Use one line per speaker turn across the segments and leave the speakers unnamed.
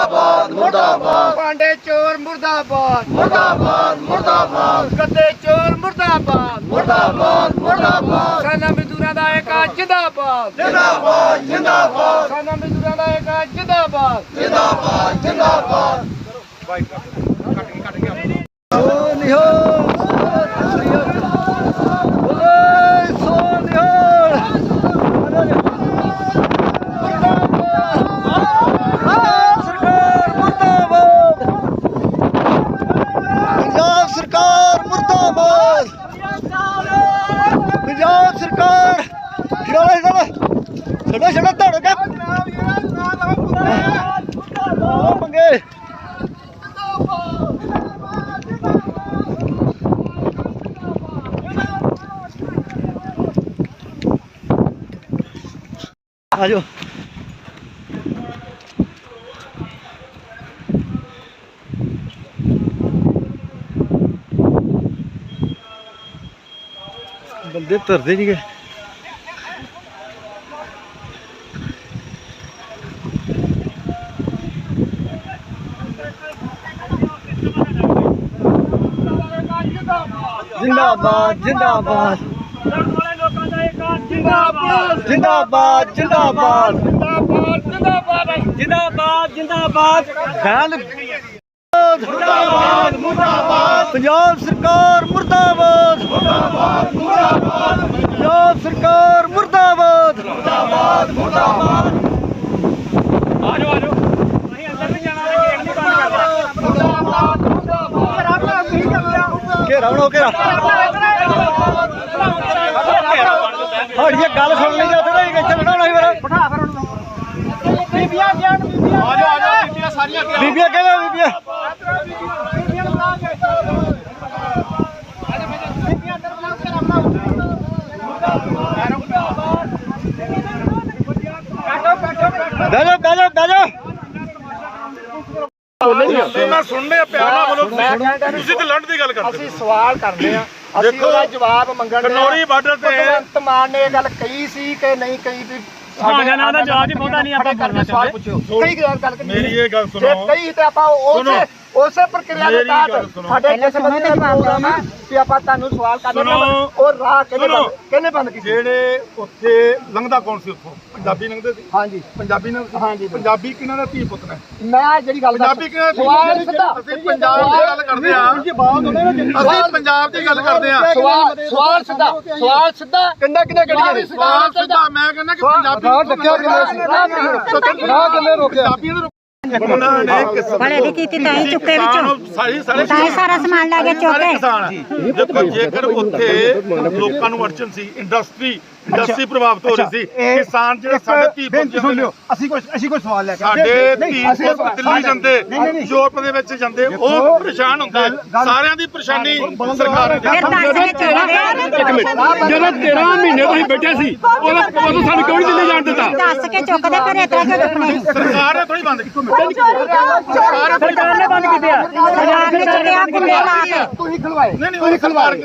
ਮੁਰਦਾਬਾਦ ਮੁਰਦਾਬਾਦ।
ਪਾਂਡੇ ਚੋਰ ਮੁਰਦਾਬਾਦ।
ਮੁਰਦਾਬਾਦ ਮੁਰਦਾਬਾਦ।
ਗੱਦੇ ਚੋਰ ਮੁਰਦਾਬਾਦ।
ਮੁਰਦਾਬਾਦ ਮੁਰਦਾਬਾਦ।
ਸਾਨਾ ਮਜ਼ਦੂਰਾਂ ਦਾ ਏਕਾ ਜਿੰਦਾਬਾਦ।
ਜਿੰਦਾਬਾਦ ਜਿੰਦਾਬਾਦ।
ਸਾਨਾ ਮਜ਼ਦੂਰਾਂ ਦਾ ਏਕਾ ਜਿੰਦਾਬਾਦ।
ਜਿੰਦਾਬਾਦ ਜਿੰਦਾਬਾਦ।
ਯਾਰ ਗਿਰਾਵਾ ਗਿਰਾਵਾ ਛੱਡੋ ਛੱਡੋ ਧੜ ਕੇ ਉਹ ਮੰਗੇ ਆਜੋ ਬੰਦੇ ਧਰਦੇ ਨਹੀਂਗੇ ਜਿੰਦਾਬਾਦ ਜਿੰਦਾਬਾਦ।
ਲੜਨ ਵਾਲੇ ਲੋਕਾਂ ਦਾ ਏਕਾਂਤ
ਜਿੰਦਾਬਾਦ ਜਿੰਦਾਬਾਦ।
ਜਿੰਦਾਬਾਦ ਜਿੰਦਾਬਾਦ।
ਜਿੰਦਾਬਾਦ ਜਿੰਦਾਬਾਦ ਗੱਲ
ਮੁਰਦਾਬਾਦ। ਮੁਰਦਾਬਾਦ।
ਪੰਜਾਬ ਸਰਕਾਰ ਮੁਰਦਾਬਾਦ ਮੁਰਦਾਬਾਦ। ਬੀਬੀਆਂ ਬੀਬੀਆਂ ਕਹਿੰਦੇ ਬੀਬੀਆਂ। ਬਹਿ ਜਾਓ ਬਹਿ ਜਾਓ
ਮੈਂ ਸੁਣਨੇ ਆ ਪਿਆਰ ਨਾਲ ਬੋਲੋ।
ਮੈਂ ਕਹਿੰਦਾ
ਤੁਸੀਂ ਤੇ ਲੰਡ ਦੀ ਗੱਲ ਕਰਦੇ।
ਅਸੀਂ ਸਵਾਲ ਕਰਦੇ ਆ। ਅਸੀਂ
ਦੇਖੋ,
ਉਹਦਾ ਜਵਾਬ ਮੰਗਣ ਆ।
ਖਨੌਰੀ ਬਾਰਡਰ ਤੇ-
ਭਗਵੰਤ ਮਾਨ ਨੇ ਇਹ ਗੱਲ ਕਹੀ ਸੀ ਕਿ ਨਹੀਂ ਕਹੀ ਵੀ
ਸਵਾਲਾਂ ਦਾ ਜਵਾਬ ਹੀ ਬਹੁਤਾ ਨਹੀਂ ਆਪਾਂ
ਕਰਦੇ ਸਵਾਲ ਪੁੱਛੋ। ਕਈ ਗੱਲ ਕੀਤੀ
ਮੇਰੀ ਇਹ ਗੱਲ
ਜੇ
ਸੁਣੋ
ਕਈ ਤੇ ਆਪਾਂ
ਸੁਣੋ।
ਉਸੇ ਪ੍ਰਕਿਰਿਆ ਦੇ ਤਹਿਤ। ਸਾਡੇ ਕਿਸੇ ਬੰਦੇ ਦਾ ਪ੍ਰੋਗਰਾਮ ਹੈ ਕਿ ਆਪਾਂ ਤੁਹਾਨੂੰ ਸਵਾਲ ਕਰਦੇ
ਸੁਣੋ।
ਉਹ ਰਾਹ ਕਿਹਨੇ। ਬੰਦ ਕਿਹਨੇ ਬੰਦ ਕੀਤੀ?
ਜਿਹੜੇ ਉੱਥੇ ਲੰਘਦਾ ਕੌਣ ਸੀ ਉੱਥੋਂ? ਪੰਜਾਬੀ ਲੰਘਦੇ ਸੀ?
ਹਾਂਜੀ।
ਪੰਜਾਬੀ ਸੀ?
ਹਾਂਜੀ।
ਪੰਜਾਬੀ ਕਿਹਨਾਂ ਦਾ ਧੀ ਪੁੱਤ ਨੇ?
ਮੈਂ ਜਿਹੜੀ ਗੱਲ
ਪੰਜਾਬੀ ਕਿਹਨਾਂ ਦਾ
ਸਵਾਲ
ਧੀ
ਸਿੱਧਾ
ਪੁੱਤ ਨੇ? ਅਸੀਂ ਪੰਜਾਬ ਦੀ ਗੱਲ ਕਰਦੇ ਆ ਅਸੀਂ ਪੰਜਾਬ ਦੀ ਗੱਲ ਕਰਦੇ ਆ
ਸਵਾਲ ਸਵਾਲ ਸਿੱਧਾ। ਸਵਾਲ ਸਿੱਧਾ। ਕਿੰਨਾ ਕਿੰਨਾ ਗੱਡੀਆਂ
ਸਵਾਲ ਸਿੱਧਾ। ਮੈਂ ਕਹਿੰਦਾ ਕਿ ਪੰਜਾਬੀ
ਰਾਹ ਕਿਵੇਂ ਰੋਕਿਆ?
ਪੰਜਾਬੀਆਂ ਨੂੰ ਉਹਨਾਂ ਨੇ ਕਿਸਾਨ
ਭਲੇ ਦੀ ਕੀਤੀ ਤਾਂ ਹੀ ਚੁੱਕੇ ਵਿੱਚੋਂ।
ਸਾਰੀ ਸਾਰੇ
ਤਾਂ ਹੀ ਸਾਰਾ ਸਮਾਨ ਲੈ ਕੇ
ਸਾਰੇ
ਚੁੱਕੇ
ਕਿਸਾਨ। ਆ। ਦੇਖੋ ਜੇਕਰ ਉੱਥੇ ਲੋਕਾਂ ਨੂੰ ਅੜਚਨ ਸੀ ਇੰਡਸਟਰੀ ਇੰਡਸਟਰੀ ਪ੍ਰਭਾਵਿਤ ਹੋ ਰਹੀ ਸੀ ਕਿਸਾਨ ਜਿਹੜੇ ਸਾਡੇ ਧੀ
ਸੁਣ ਲਿਓ। ਅਸੀਂ ਕੁਝ ਅਸੀਂ ਕੋਈ ਸਵਾਲ ਲੈ ਕੇ
ਸਾਡੇ ਧੀ ਪੁੱਤ ਦਿੱਲੀ ਜਾਂਦੇ ਯੂਰਪ ਦੇ ਵਿੱਚ ਜਾਂਦੇ ਉਹ ਪਰੇਸ਼ਾਨ ਹੁੰਦੇ। ਸਾਰਿਆਂ ਦੀ ਪਰੇਸ਼ਾਨੀ ਸਰਕਾਰ ਨੇ
ਫਿਰ ਦੱਸ ਕੇ ਚੁੱਕਦੇ
ਜਦੋਂ 13 ਮਹੀਨੇ ਤੁਸੀਂ ਬੈਠੇ ਸੀ ਉਦੋਂ ਉਦੋਂ ਸਾਨੂੰ ਕਿਉਂ ਨਹੀਂ ਦਿੱਲੀ ਜਾਣ ਦਿੱਤਾ?
ਦੱਸ ਕੇ ਚੁੱਕਦੇ ਫਿਰ ਇਤਰਾ ਕਿਉਂ ਚੁੱਕਣੇ?
ਸਰਕਾਰ ਨੇ ਥੋੜੀ ਬੰਦ ਕੀਤੀ।
ਸਰਕਾਰ ਨੇ ਬੰਦ ਕੀਤੇ ਆ।
ਪੰਜਾਬ ਨੇ ਚੁੱਕਿਆ ਕੁੰਡੇ ਲਾ ਕੇ।
ਤੁਸੀਂ ਖਲਵਾਏ।
ਨਹੀਂ ਨਹੀਂ ਉਹ ਸਰਕਾਰ ਕੀ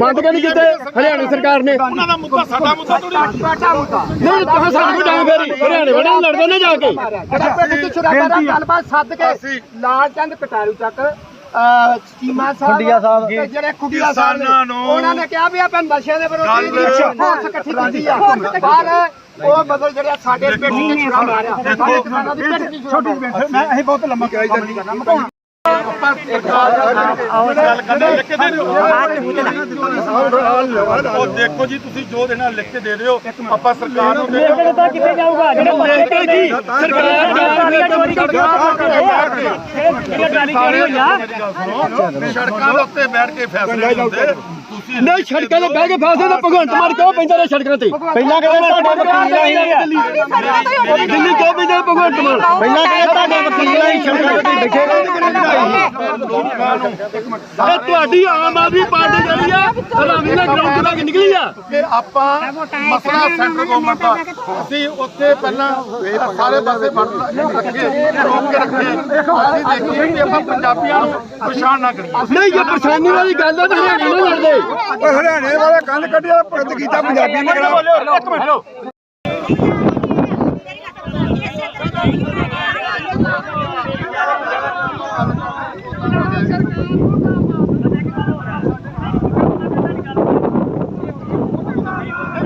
ਬੰਦ ਕਿਉਂ ਨਹੀਂ ਕੀਤੇ? ਹਰਿਆਣਾ ਸਰਕਾਰ ਨੇ।
ਉਹਨਾਂ ਦਾ ਮੁੱਦਾ ਸਾਡਾ ਮੁੱਦਾ ਥੋੜੀ
ਪਾਟਾ ਮੁੱਦਾ।
ਨਹੀਂ ਤੁਸੀਂ ਸਾਨੂੰ ਵੀ ਡਾਂਗ ਫੇਰੀ ਹਰਿਆਣੇ ਵਾਲੇ ਨਾਲ ਲੜਦੇ ਨਾ ਜਾ ਕੇ।
ਜਿਹੜਾ ਪਿੰਡ ਚ ਸ਼ਰਾਬਾਂ ਦਾ ਗੱਲਬਾਤ ਸੱਦ ਕੇ ਲਾਲ ਚੰਦ ਕਟਾਰੂ ਤੱਕ ਅਹ, ਚੀਮਾ
ਖੁੱਡੀਆਂ ਸਾਹਿਬ।
ਜਿਹੜੇ ਖੁੱਡੀਆਂ ਸਾਹਿਬ ਨੇ,
ਕਿਸਾਨਾਂ ਨੂੰ
ਉਹਨਾਂ ਨੇ ਕਿਹਾ ਵੀ ਆਪਾਂ ਨਸ਼ਿਆਂ ਦੇ ਵਿਰੁੱਧ
ਗੱਲ-
ਫੋਰਸ ਇਕੱਠੀ ਕੀਤੀ ਆ। ਪਰ ਉਹ ਮਤਲਬ ਜਿਹੜੇ ਸਾਡੇ ਪਿੰਡ ਦੇ ਛੁਰਾ ਮਾਰਿਆ। ਸਾਡੇ ਕਿਸਾਨਾਂ ਦੀ ਪਿੰਡ ਦੀ ਛੋਟੀ
ਮੈਂ ਅਸੀਂ ਬਹੁਤ ਲੰਮਾ ਕਿਹਾ ਨਹੀਂ ਕਰਨਾ ਮੁਕਾਉਣਾ
ਦੇਖੋ ਜੀ ਤੁਸੀਂ ਜੋ ਦੇਣਾ ਲਿਖ ਕੇ ਦੇ ਦਿਓ ਆਪਾਂ ਸਰਕਾਰ ਨੂੰ ਦੇ
ਦਿਓ ਤਾਂ ਕਿੱਥੇ ਜਾਊਗਾ ਜਿਹੜਾ ਮਸਲੇ ਜੀ ਸਰਕਾਰ ਦਾ ਸਾਰੀਆਂ ਚੋਰੀ ਕਰਕੇ ਇਹ ਗੱਲ ਕਰੀ ਹੋਈ
ਆ ਸੜਕਾਂ ਉੱਤੇ ਬੈਠ ਕੇ ਫੈਸਲੇ ਹੁੰਦੇ
ਨਹੀਂ ਸੜਕਾਂ ਤੇ ਬਹਿ ਕੇ ਫਾਸਦੇ ਤਾਂ ਭਗਵੰਤ ਮਾਨ ਕਿਉਂ ਪੈਂਦਾ ਰਿਹਾ ਸੜਕਾਂ ਤੇ?
ਪਹਿਲਾਂ ਕਹਿੰਦੇ ਤੁਹਾਡੇ ਵਕੀਲ ਆਈ
ਦਿੱਲੀ ਕਿਉਂ ਪੈਂਦਾ ਭਗਵੰਤ ਮਾਨ?
ਪਹਿਲਾਂ ਕਹਿੰਦੇ ਤੁਹਾਡੇ ਵਕੀਲ ਆਈ ਸ਼ੰਕਰ ਤੇ ਬੈਠੇ।
ਇਹ ਤੁਹਾਡੀ ਆਮ ਆਦਮੀ ਪਾਰਟੀ ਜਿਹੜੀ ਆ ਹਰਾਮੀ ਨਾਲ ਗਰਾਊਂਡ ਤੱਕ ਨਿਕਲੀ ਆ।
ਫਿਰ ਆਪਾਂ ਮਸਲਾ ਸੈਂਟਰ ਗਵਰਨਮੈਂਟ ਦਾ। ਅਸੀਂ ਉੱਥੇ ਪਹਿਲਾਂ ਸਾਰੇ ਪਾਸੇ ਵੰਡ ਰੱਖੇ ਰੋਕ ਕੇ ਰੱਖੇ। ਅਸੀਂ ਦੇਖੀਏ ਕਿ ਆਪਾਂ ਪੰਜਾਬੀਆਂ ਨੂੰ ਪਛਾਣ ਨਾ ਕਰੀਏ।
ਨਹੀਂ ਜੇ ਪਰੇਸ਼ਾਨੀ ਵਾਲੀ ਗੱਲ ਹੈ ਤਾਂ ਹਰਿਆਣੇ ਨਾਲ ਲੜਦੇ।
ਹਰਿਆਣੇ ਵਾਲਾ ਕੰਨ ਕੱਢਿਆ ਭਗਤ ਕੀਤਾ ਪੰਜਾਬੀ ਨੇ
ਇੱਕ ਮਿੰਟ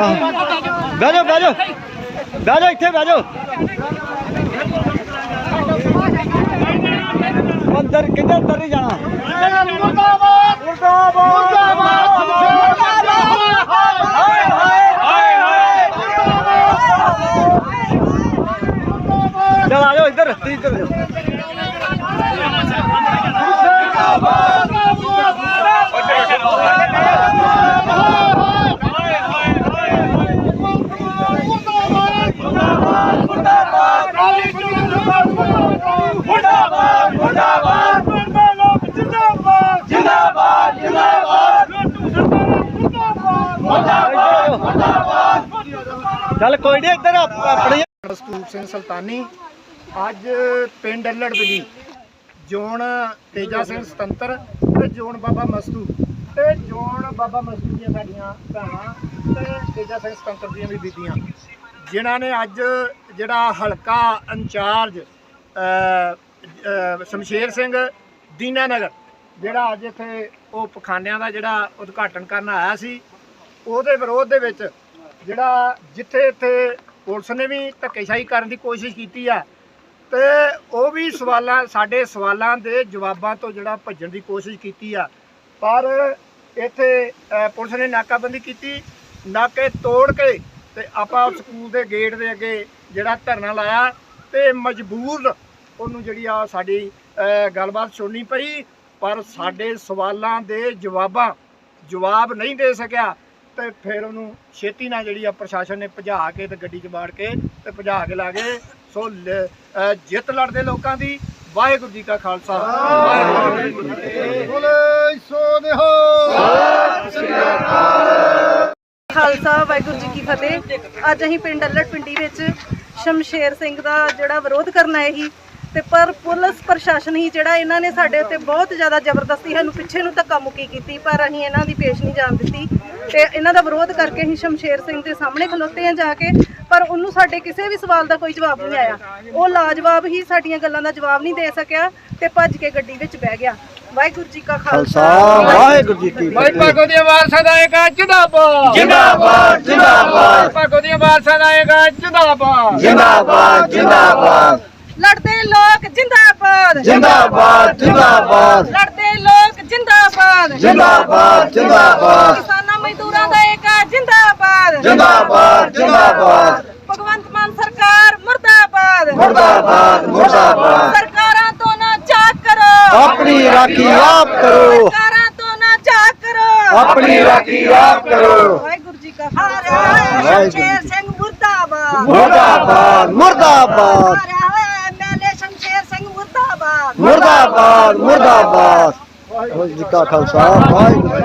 ਬਹਿ ਜਾ ਬਹਿ ਜਾ ਬਹਿ ਜਾ ਇੱਥੇ, ਬਹਿ ਜਾ ਅੰਦਰ ਕਿੱਧਰ ਤਰੀ ਜਾਣਾ। ਮੁਰਦਾਬਾਦ ਮੁਰਦਾਬਾਦ ਚਲ ਆ ਜਾਓ ਇੱਧਰ ਇੱਧਰ ਜਾਓ। ਇੱਧਰ ਆਪ- ਆਪਣੇ
ਸਤੂਪ ਸਿੰਘ ਸੁਲਤਾਨੀ, ਅੱਜ ਪਿੰਡ ਅਲੜਬਲੀ ਜੋਨ ਤੇਜਾ ਸਿੰਘ ਸੁਤੰਤਰ ਤੇ ਜੋਨ ਬਾਬਾ ਮਸਤੂ ਤੇ ਜੋਨ ਬਾਬਾ ਮਸਤੂ ਦੀਆਂ ਸਾਡੀਆਂ ਭੈਣਾਂ ਤੇ ਤੇਜਾ ਸਿੰਘ ਸੁਤੰਤਰ ਦੀਆਂ ਵੀ ਬੀਬੀਆਂ ਜਿਨ੍ਹਾਂ ਨੇ ਅੱਜ ਜਿਹੜਾ ਹਲਕਾ ਇੰਚਾਰਜ ਸ਼ਮਸ਼ੇਰ ਸਿੰਘ ਦੀਨਾਨਗਰ, ਜਿਹੜਾ ਅੱਜ ਇੱਥੇ ਉਹ ਪਖਾਨਿਆਂ ਦਾ ਜਿਹੜਾ ਉਦਘਾਟਨ ਕਰਨ ਆਇਆ ਸੀ, ਉਹਦੇ ਵਿਰੋਧ ਦੇ ਵਿੱਚ ਜਿਹੜਾ ਜਿੱਥੇ ਇੱਥੇ ਪੁਲਿਸ ਨੇ ਵੀ ਧੱਕੇਸ਼ਾਹੀ ਕਰਨ ਦੀ ਕੋਸ਼ਿਸ਼ ਕੀਤੀ ਆ, ਤੇ ਉਹ ਵੀ ਸਵਾਲਾਂ, ਸਾਡੇ ਸਵਾਲਾਂ ਦੇ ਜਵਾਬਾਂ ਤੋਂ ਜਿਹੜਾ ਭੱਜਣ ਦੀ ਕੋਸ਼ਿਸ਼ ਕੀਤੀ ਆ। ਪਰ ਇੱਥੇ ਪੁਲਿਸ ਨੇ ਨਾਕਾਬੰਦੀ ਕੀਤੀ, ਨਾਕੇ ਤੋੜ ਕੇ ਤੇ ਆਪਾਂ ਸਕੂਲ ਦੇ ਗੇਟ ਦੇ ਅੱਗੇ ਜਿਹੜਾ ਧਰਨਾ ਲਾਇਆ ਤੇ ਮਜਬੂਰ ਉਹਨੂੰ ਜਿਹੜੀ ਆ ਸਾਡੀ ਗੱਲਬਾਤ ਸੁਣਨੀ ਪਈ, ਪਰ ਸਾਡੇ ਸਵਾਲਾਂ ਦੇ ਜਵਾਬਾਂ ਜਵਾਬ ਨਹੀਂ ਦੇ ਸਕਿਆ। ਤੇ ਫਿਰ ਉਹਨੂੰ ਛੇਤੀ ਨਾਲ ਜਿਹੜੀ ਆ ਪ੍ਰਸ਼ਾਸਨ ਨੇ ਭਜਾ ਕੇ ਤੇ ਗੱਡੀ 'ਚ ਬਾੜ ਕੇ ਤੇ ਭਜਾ ਕੇ ਲਾ ਗਏ ਸੋ ਜਿੱਤ ਲੜਦੇ ਲੋਕਾਂ ਦੀ। ਵਾਹਿਗੁਰੂ ਜੀ ਕਾ ਖਾਲਸਾ। ਵਾਹਿਗੁਰੂ ਜੀ ਕੀ ਫਤਿਹ
ਬੋਲੇ ਸੋ ਨਿਹੋ
ਖਾਲਸਾ ਵਾਹਿਗੁਰੂ ਜੀ ਕੀ ਫਤਿਹ। ਅੱਜ ਅਸੀਂ ਪਿੰਡ ਅੱਲੜ ਪਿੰਡੀ ਵਿੱਚ ਸ਼ਮਸ਼ੇਰ ਸਿੰਘ ਦਾ ਜਿਹੜਾ ਵਿਰੋਧ ਕਰਨ ਆਏ ਸੀ ਤੇ ਪਰ ਪੁਲਿਸ ਪ੍ਰਸ਼ਾਸਨ ਹੀ ਜਿਹੜਾ ਇਹਨਾਂ ਨੇ ਸਾਡੇ ਉੱਤੇ ਬਹੁਤ ਜ਼ਿਆਦਾ ਜ਼ਬਰਦਸਤੀ ਸਾਨੂੰ ਪਿੱਛੇ ਨੂੰ ਧੱਕਾ ਮੁੱਕੀ ਕੀਤੀ ਪਰ ਅਸੀਂ ਇਹਨਾਂ ਦੀ ਪੇਸ਼ ਨਹੀਂ ਜਾਣ ਦਿੱਤੀ। ਤੇ ਇਹਨਾਂ ਦਾ ਵਿਰੋਧ ਕਰਕੇ ਅਸੀਂ ਸ਼ਮਸ਼ੇਰ ਸਿੰਘ ਦੇ ਸਾਹਮਣੇ ਖਲੋਤੇ ਆ ਜਾ ਕੇ ਪਰ ਉਹਨੂੰ ਸਾਡੇ ਕਿਸੇ ਵੀ ਸਵਾਲ ਦਾ ਕੋਈ ਜਵਾਬ ਨਹੀਂ ਆਇਆ। ਉਹ ਲਾਜਵਾਬ ਹੀ ਸਾਡੀਆਂ ਗੱਲਾਂ ਦਾ ਜਵਾਬ ਨਹੀਂ ਦੇ ਸਕਿਆ ਤੇ ਭੱਜ ਕੇ ਗੱਡੀ ਵਿੱਚ ਬਹਿ ਗਿਆ। ਵਾਹਿਗੁਰੂ ਜੀ ਕਾ ਖਾਲਸਾ
ਵਾਹਿਗੁਰੂ ਜੀ ਕੀ ਫਤਿਹ।
ਭਾਗੋ ਦੀਆਂ ਵਾਰਸਾਂ ਦਾ ਜਿੰਦਾਬਾਦ।
ਜਿੰਦਾਬਾਦ ਜਿੰਦਾਬਾਦ।
ਭਾਗੋ ਦੀਆਂ ਵਾਰਸਾਂ ਦਾ ਜਿੰਦਾਬਾਦ।
ਜਿੰਦਾਬਾਦ ਜਿੰਦਾਬਾਦ।
लड़ते लोग जिंदाबाद।
जिंदाबाद जिंदाबाद।
लड़ते लोग जिंदाबाद।
जिंदाबाद जिंदाबाद।
किसाना मजदूरों का एक जिंदाबाद।
जिंदाबाद जिंदाबाद।
भगवंत मान सरकार मुर्दाबाद।
मुर्दाबाद मुर्दाबाद।
सरकार तो ना जाग करो।
अपनी राखी आप करो।
सरकारा तो ना जाग करो।
अपनी राखी आप करो।
वाहेगुरु जी का मुर्दाबाद। मुर्दाबाद मुर्दाबाद। ਮੁਰਦਾਬਾਦ
ਮੁਰਦਾਬਾਦ।
ਮੁਰਦਾਬਾਦ ਵਾਹਿਗੁਰੂ ਜੀ ਕਾ ਖਾਲਸਾ ਵਾਹਿਗੁਰੂ